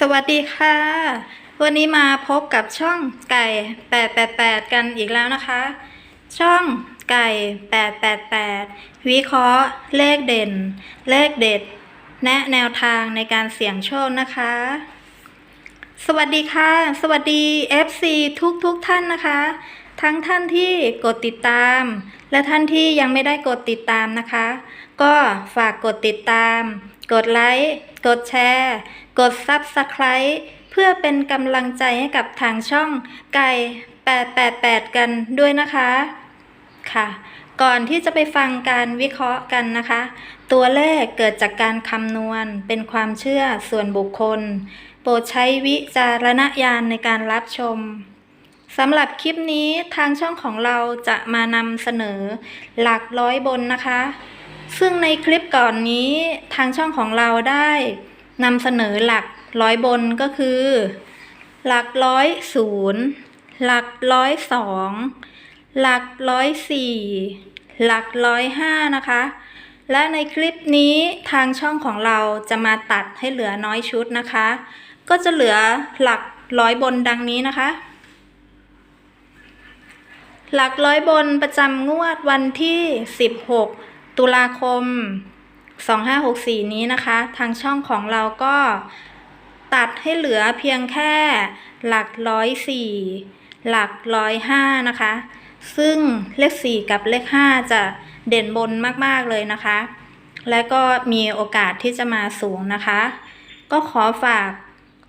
สวัสดีค่ะ วันนี้มาพบกับช่องไก่ 888 กันอีกแล้วนะคะ ช่องไก่ 888 วิเคราะห์ เลขเด่น เลขเด็ด แนะแนวทางในการเสี่ยงโชคนะคะ สวัสดีค่ะ สวัสดี FC ทุกทุกท่านนะคะ ทั้งท่านที่กดติดตาม และท่านที่ยังไม่ได้กดติดตามนะคะ ก็ฝากกดติดตาม กดไลค์ กดแชร์ กด Subscribe เพื่อเป็นกำลังใจให้กับทางช่องไก่ 888 กันด้วยนะคะค่ะ ก่อนที่จะไปฟังการวิเคราะห์กันนะคะ ตัวเลขเกิดจากการคำนวณเป็นความเชื่อส่วนบุคคล โปรดใช้วิจารณญาณในการรับชม สำหรับคลิปนี้ทางช่องของเราจะมานำเสนอหลักร้อยบนนะคะ ซึ่งในคลิปก่อนนี้ทางช่องของเราได้นำเสนอหลักร้อยบนก็คือ หลักร้อยศูนย์หลักร้อยสองหลักร้อยสี่หลักร้อยห้านะคะ และในคลิปนี้ทางช่องของเราจะมาตัดให้เหลือน้อยชุดนะคะ ก็จะเหลือหลักร้อยบนดังนี้นะคะ หลักร้อยบนประจำงวดวันที่ 16 ตุลาคม 2564 นี้นะคะ ทางช่องของเราก็ตัดให้เหลือเพียงแค่หลักร้อยสี่หลักร้อยห้านะคะ ซึ่งเลข4กับเลข5จะเด่นบนมากๆเลยนะคะ และก็มีโอกาสที่จะมาสูงนะคะ ก็ขอฝาก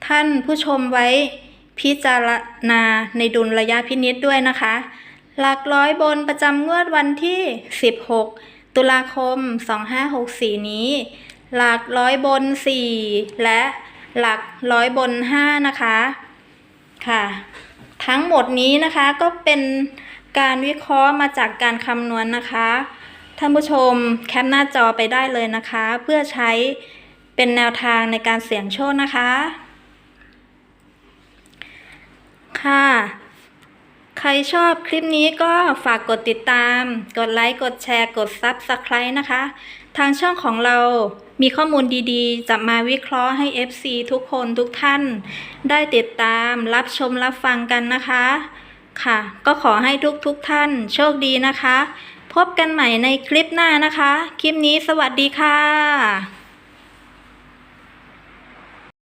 ท่านผู้ชมไว้พิจารณาในดุลระยะพินิษด้วยนะคะ หลักร้อยบนประจำงวดวันที่ 16 ตุลาคม 2564 นี้ หลักร้อยบน 4 และหลักร้อยบน 5 นะคะค่ะ ทั้งหมดนี้นะคะก็เป็นการวิเคราะห์มาจากการคำนวณนะคะ ท่านผู้ชมแคปหน้าจอไปได้เลยนะคะ เพื่อใช้เป็นแนวทางในการเสี่ยงโชคนะคะ ค่ะ รชอบคลิปนี้ก็ฝากกดติดตาม กดไลค์ กดแชร์ กด Subscribe นะคะ ทางช่องของเรามีข้อมูลดีๆ จะมาวิเคราะห์ให้ FC ทุกคนทุกท่าน ได้ติดตามรับชมรับฟังกันนะคะ ค่ะ ก็ขอให้ทุกๆทท่านโชคดีนะคะ พบกันใหม่ในคลิปหน้านะคะ คลิปนี้สวัสดีค่ะ